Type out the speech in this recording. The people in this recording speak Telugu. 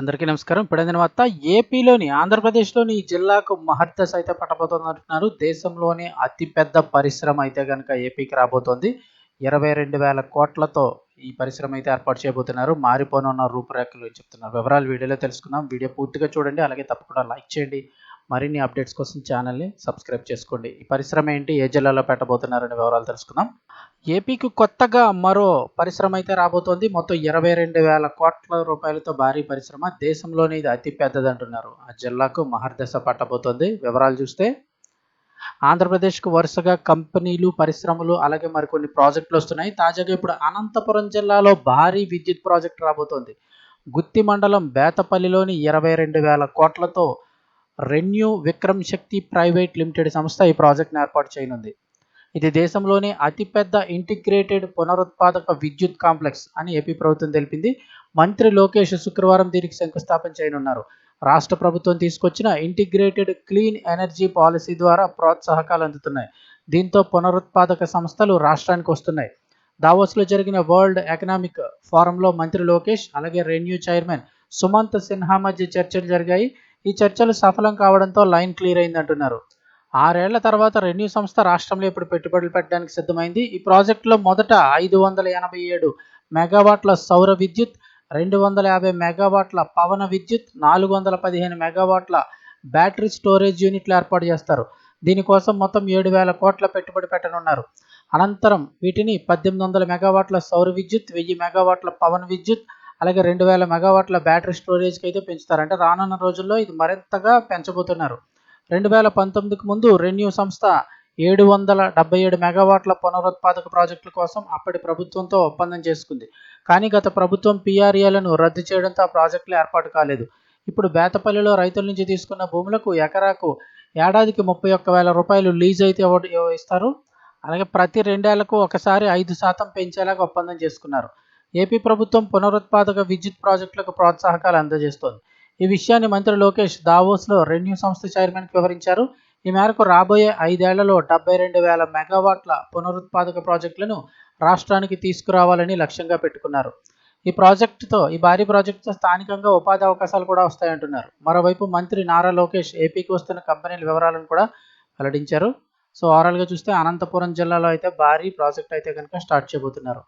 అందరికీ నమస్కారం. ఇప్పుడైన వార్త ఏపీలోని ఆంధ్రప్రదేశ్లోని ఈ జిల్లాకు మహర్దశ అయితే పట్టబోతోంది అంటున్నారు. దేశంలోని అతిపెద్ద పరిశ్రమ అయితే కనుక ఏపీకి రాబోతోంది. ఇరవై రెండు వేల కోట్లతో ఈ పరిశ్రమ అయితే ఏర్పాటు చేయబోతున్నారు. మారిపోనున్న రూపురేఖలు చెప్తున్నారు. వివరాలు వీడియోలో తెలుసుకుందాం. వీడియో పూర్తిగా చూడండి. అలాగే తప్పకుండా లైక్ చేయండి. మరిన్ని అప్డేట్స్ కోసం ఛానల్ని సబ్స్క్రైబ్ చేసుకోండి. ఈ పరిశ్రమ ఏంటి? ఏ జిల్లాలో పెట్టబోతున్నారనే వివరాలు తెలుసుకుందాం. ఏపీకి కొత్తగా మరో పరిశ్రమ అయితే రాబోతోంది. మొత్తం ఇరవై రెండు వేల కోట్ల రూపాయలతో భారీ పరిశ్రమ. దేశంలోనే ఇది అతి పెద్దది అంటున్నారు. ఆ జిల్లాకు మహర్దశ పట్టబోతోంది. వివరాలు చూస్తే ఆంధ్రప్రదేశ్కు వరుసగా కంపెనీలు పరిశ్రమలు అలాగే మరికొన్ని ప్రాజెక్టులు వస్తున్నాయి. తాజాగా ఇప్పుడు అనంతపురం జిల్లాలో భారీ విద్యుత్ ప్రాజెక్టు రాబోతోంది. గుత్తి మండలం బేతపల్లిలోని ఇరవై రెండు వేల కోట్లతో ReNew Vikram Shakti private limited సంస్థ ఈ ప్రాజెక్ట్ను ఏర్పాటు చేయనుంది. ఇది దేశంలోనే అతిపెద్ద ఇంటిగ్రేటెడ్ పునరుత్పాదక విద్యుత్ కాంప్లెక్స్ అని ఏపీ ప్రభుత్వం తెలిపింది. మంత్రి లోకేష్ శుక్రవారం దీనికి శంకుస్థాపన చేయనున్నారు. రాష్ట్ర ప్రభుత్వం తీసుకొచ్చిన ఇంటిగ్రేటెడ్ క్లీన్ ఎనర్జీ పాలసీ ద్వారా ప్రోత్సాహకాలు అందుతున్నాయి. దీంతో పునరుత్పాదక సంస్థలు రాష్ట్రానికి వస్తున్నాయి. దావోస్లో జరిగిన వరల్డ్ ఎకనామిక్ ఫోరంలో మంత్రి లోకేష్ అలాగే రెన్యూ చైర్మన్ సుమంత్ సిన్హా మధ్య చర్చలు జరిగాయి. ఈ చర్చలు సఫలం కావడంతో లైన్ క్లియర్ అయింది అంటున్నారు. ఆరేళ్ళ తర్వాత రెన్యూ సంస్థ రాష్ట్రంలో ఇప్పుడు పెట్టుబడులు పెట్టడానికి సిద్ధమైంది. ఈ ప్రాజెక్టులో మొదట ఐదు వందల ఎనభై ఏడు మెగావాట్ల సౌర విద్యుత్ రెండు వందల యాభై మెగావాట్ల పవన విద్యుత్ నాలుగు వందల పదిహేను మెగావాట్ల బ్యాటరీ స్టోరేజ్ యూనిట్లు ఏర్పాటు చేస్తారు. దీనికోసం మొత్తం ఏడు వేల కోట్ల పెట్టుబడి పెట్టనున్నారు. అనంతరం వీటిని పద్దెనిమిది వందల మెగావాట్ల సౌర విద్యుత్ వెయ్యి మెగావాట్ల పవన విద్యుత్ అలాగే రెండు వేల మెగావాట్ల బ్యాటరీ స్టోరేజ్కి అయితే పెంచుతారు. అంటే రానున్న రోజుల్లో ఇది మరింతగా పెంచబోతున్నారు. రెండు వేల పంతొమ్మిదికి ముందు రెన్యూ సంస్థ ఏడు వందల డెబ్బై ఏడు మెగావాట్ల పునరుత్పాదక ప్రాజెక్టుల కోసం అప్పటి ప్రభుత్వంతో ఒప్పందం చేసుకుంది. కానీ గత ప్రభుత్వం పీఆర్ఏలను రద్దు చేయడంతో ఆ ప్రాజెక్టులు ఏర్పాటు కాలేదు. ఇప్పుడు బేతపల్లిలో రైతుల నుంచి తీసుకున్న భూములకు ఎకరాకు ఏడాదికి ముప్పై ఒక్క వేల రూపాయలు లీజ్ అయితే ఇస్తారు. అలాగే ప్రతి రెండేళ్ళకు ఒకసారి ఐదు శాతం పెంచేలాగా ఒప్పందం చేసుకున్నారు. ఏపీ ప్రభుత్వం పునరుత్పాదక విద్యుత్ ప్రాజెక్టులకు ప్రోత్సాహకాలు అందజేస్తోంది. ఈ విషయాన్ని మంత్రి లోకేష్ దావోస్లో రెన్యూ సంస్థ చైర్మన్కి వివరించారు. ఈ మేరకు రాబోయే ఐదేళ్ళలో డెబ్బై రెండు వేల మెగావాట్ల పునరుత్పాదక ప్రాజెక్టులను రాష్ట్రానికి తీసుకురావాలని లక్ష్యంగా పెట్టుకున్నారు. ఈ ప్రాజెక్టుతో ఈ భారీ ప్రాజెక్టుతో స్థానికంగా ఉపాధి అవకాశాలు కూడా వస్తాయంటున్నారు. మరోవైపు మంత్రి నారా లోకేష్ ఏపీకి వస్తున్న కంపెనీల వివరాలను కూడా వెల్లడించారు. సో ఓవరాల్గా చూస్తే అనంతపురం జిల్లాలో అయితే భారీ ప్రాజెక్ట్ అయితే కనుక స్టార్ట్ చేయబోతున్నారు.